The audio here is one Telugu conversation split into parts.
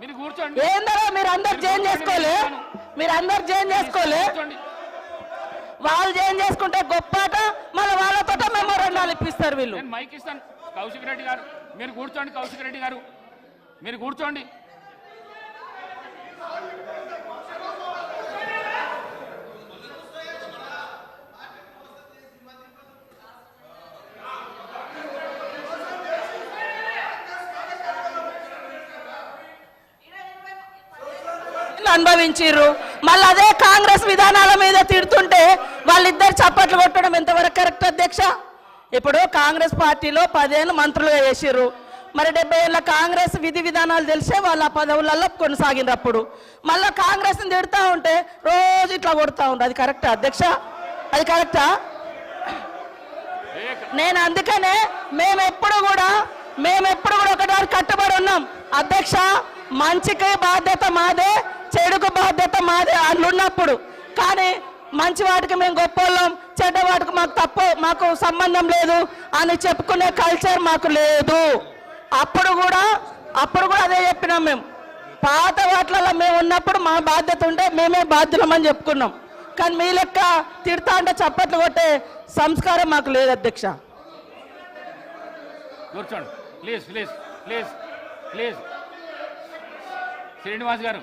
కూర్చోండి. మీరు అందరు జైలు చేసుకోలే? మీరు అందరు జైలు చేసుకోలే వాళ్ళు జైలు చేసుకుంటే గొప్పట మళ్ళీ వాళ్ళతో మెమోరండాలు ఇప్పిస్తారు వీళ్ళు. నేను మైక్ ఇస్తాను. కౌశిక్ రెడ్డి గారు మీరు కూర్చోండి కౌశిక్ రెడ్డి గారు. మీరు కూర్చోండి. అనుభవించిర్రు. మళ్ళీ అదే కాంగ్రెస్ విధానాల మీద తిడుతుంటే వాళ్ళిద్దరు చప్పట్లు కొట్టడం ఎంతవరకు కరెక్ట్ అధ్యక్ష? ఇప్పుడు కాంగ్రెస్ పార్టీలో పదేళ్ళు మంత్రులుగా చేసిర్రు మరి డెబ్బై ఏళ్ళ కాంగ్రెస్ విధి విధానాలు తెలిసే వాళ్ళ ఆ పదవులలో కొనసాగినప్పుడు అప్పుడు మళ్ళీ కాంగ్రెస్ని తిడుతూ ఉంటే రోజు ఇట్లా కొడుతూ ఉండే. అది కరెక్టా అధ్యక్ష? అది కరెక్టా? నేను అందుకనే మేమెప్పుడు కూడా మేము ఎప్పుడు కూడా ఒకటి కట్టుబడి ఉన్నాం. అధ్యక్ష మంచికి బాధ్యత మాదే చెడుకు బాధ్యత మాదే అల్లున్నప్పుడు. కానీ మంచి వాటికి మేము గొప్పోళ్ళం చెడ్డ వాటికి మాకు తప్పు మాకు సంబంధం లేదు అని చెప్పుకునే కల్చర్ మాకు లేదు. అప్పుడు కూడా అప్పుడు కూడా అదే చెప్పినాం మేము. పాత వాటిలలో మేము ఉన్నప్పుడు మా బాధ్యత ఉంటే మేమే బాధ్యులమని చెప్పుకున్నాం. కానీ మీ లెక్క తిడతా అంటే చప్పట్లు కొట్టే సంస్కారం మాకు లేదు అధ్యక్ష. కూర్చోండి. Please please please please Srinivas గారు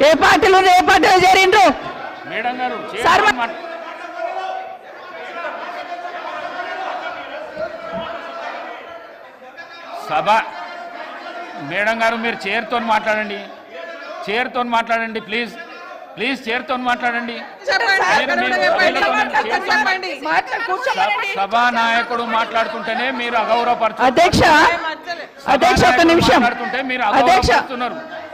ఏ పార్టీలు ఏ పార్టీలో చేరిండ్రు సభ మేడం గారు మీరు చైర్తో మాట్లాడండి చైర్తో మాట్లాడండి ప్లీజ్ ప్లీజ్ చైర్తో మాట్లాడండి సభ- నాయకుడు మాట్లాడుతుంటేనే మీరు అగౌరవపరచు అధ్యక్ష అధ్యక్ష ఒక నిమిషం మాట్లాడుతుంటే మీరు అధ్యక్ష అగౌరవపరుస్తున్నారు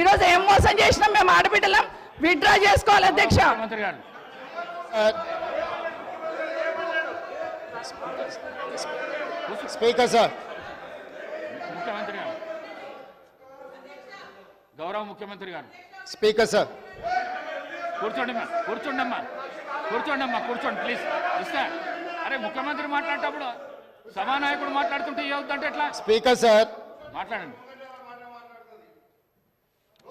ఈరోజు ఏం మోసం చేసినాం మేము ఆడబిడ్డలం? విత్డ్రా చేసుకోవాలి అధ్యక్ష. Speaker sir. ముఖ్యమంత్రి గారు. గౌరవ ముఖ్యమంత్రి గారు. Speaker sir. కూర్చోండి అమ్మా కూర్చోండి అమ్మా. కూర్చోండి అమ్మా కూర్చోండి ప్లీజ్ ఇస్తా. అరే ముఖ్యమంత్రి మాట్లాడేటప్పుడు సభానాయకుడు మాట్లాడుతుంటే ఏమవుతుందంటే ఎట్లా? Speaker sir. మాట్లాడండి.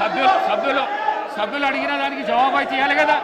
సభ్యులు సభ్యులు సభ్యులు అడిగిన దానికి జవాబు అయితే ఇవ్వాలి కదా.